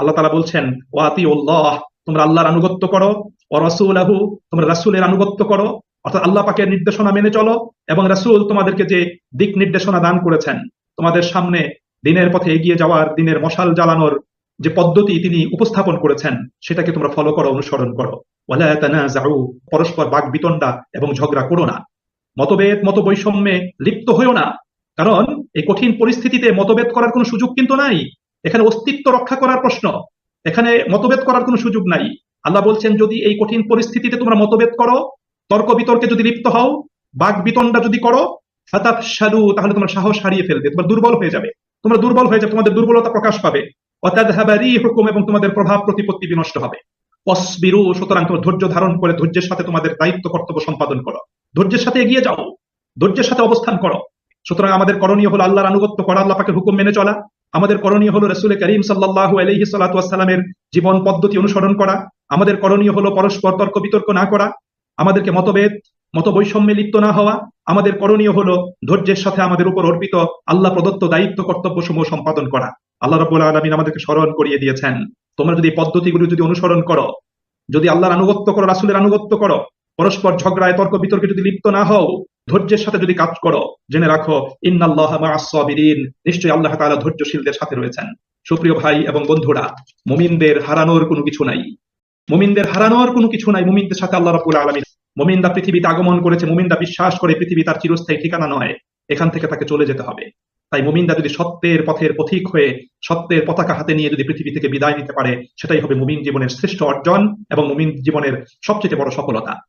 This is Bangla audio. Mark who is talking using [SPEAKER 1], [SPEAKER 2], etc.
[SPEAKER 1] আল্লাহ তালা বলছেন ওয়াতি উল্লাহ তোমরা আল্লাহর আনুগত্য করো। ও রসুলাহু, তোমরা রাসূলের আনুগত্য করো। অর্থাৎ আল্লাহ পাকের নির্দেশনা মেনে চলো এবং রাসূল তোমাদেরকে যে দিক নির্দেশনা দান করেছেন, তোমাদের সামনে দিনের পথে এগিয়ে যাওয়ার, দিনের মশাল জ্বালানোর যে পদ্ধতি তিনি উপস্থাপন করেছেন, সেটাকে তোমরা ফলো করো, অনুসরণ করো। তানাজাউ পরস্পর বাক বিতণ্ডা এবং ঝগড়া করো না। মতভেদ মত বৈষম্যে লিপ্ত হইও না। কারণ এই কঠিন পরিস্থিতিতে মতভেদ করার কোনো সুযোগ কিন্তু নাই। এখানে অস্তিত্ব রক্ষা করার প্রশ্ন। এখানে মতভেদ করার কোনো সুযোগ নাই। আল্লাহ বলছেন, যদি এই কঠিন পরিস্থিতিতে তোমরা মতভেদ করো, তর্ক বিতর্কে যদি লিপ্ত হও, বাক বিতণ্ডা যদি করো ফাতাত সাদু তাহলে তোমার সাহস হারিয়ে ফেলবে, তোমার দুর্বল হয়ে যাবে। তোমরা দুর্বল হয়ে যাবে, তোমাদের দুর্বলতা প্রকাশ পাবে। হুকুম এবং তোমাদের প্রভাব প্রতিপত্তি বিনষ্ট হবে। অসবিরু সুতরাং তোমার ধৈর্য ধারণ করে ধৈর্যের সাথে তোমাদের দায়িত্ব, কর্তব্য সম্পাদন করো। ধৈর্যের সাথে এগিয়ে যাও। ধৈর্যের সাথে অবস্থান করো। সুতরাং আমাদের করণীয় হলো আল্লাহর আনুগত্য করা, আল্লাহ পাকের হুকুম মেনে চলা। আমাদের করণীয় হলো রসুল করিম সাল্লাহ আলহি সাল্লামের জীবন পদ্ধতি অনুসরণ করা, আমাদের করণীয় হলো পরস্পর তর্ক বিতর্ক না করা, আমাদেরকে মতভেদ মত বৈষম্যে লিপ্ত না হওয়া, আমাদের করণীয় হলো ধৈর্যের সাথে আমাদের উপর অর্পিত আল্লাহ প্রদত্ত দায়িত্ব, কর্তব্য সমূহ সম্পাদন করা। আল্লাহ রবুল্লা আলমিন আমাদেরকে স্মরণ করিয়ে দিয়েছেন। তোমরা যদি পদ্ধতিগুলো যদি অনুসরণ করো, যদি আল্লাহর আনুগত্য করো, রাসুলের আনুগত্য করো, পরস্পর ঝগড়ায়, তর্ক বিতর্কে যদি লিপ্ত না হও ধৈর্যের সাথে যদি কাজ করো, জেনে রাখো, ইন্নাল্লাহ মাআস-সাবিরিন নিশ্চয়ই আল্লাহ তাআলা ধৈর্যশীলদের সাথে রয়েছেন। সুপ্রিয় ভাই এবং বন্ধুরা, মুমিনদের হারানোর কোনো কিছু নাই। মুমিনদের হারানোর কোনো কিছু নাই মুমিনদের সাথে আল্লাহ রাব্বুল আলামিন। মুমিনদা পৃথিবীতে আগমন করেছে মুমিনদা বিশ্বাস করে পৃথিবী তার চিরস্থায়ী ঠিকানা নয়। এখান থেকে তাকে চলে যেতে হবে। তাই মুমিনদা যদি সত্যের পথের পথিক হয়ে, সত্যের পতাকা হাতে নিয়ে যদি পৃথিবী থেকে বিদায় নিতে পারে, সেটাই হবে মুমিন জীবনের শ্রেষ্ঠ অর্জন এবং মুমিন জীবনের সবচেয়ে বড় সফলতা।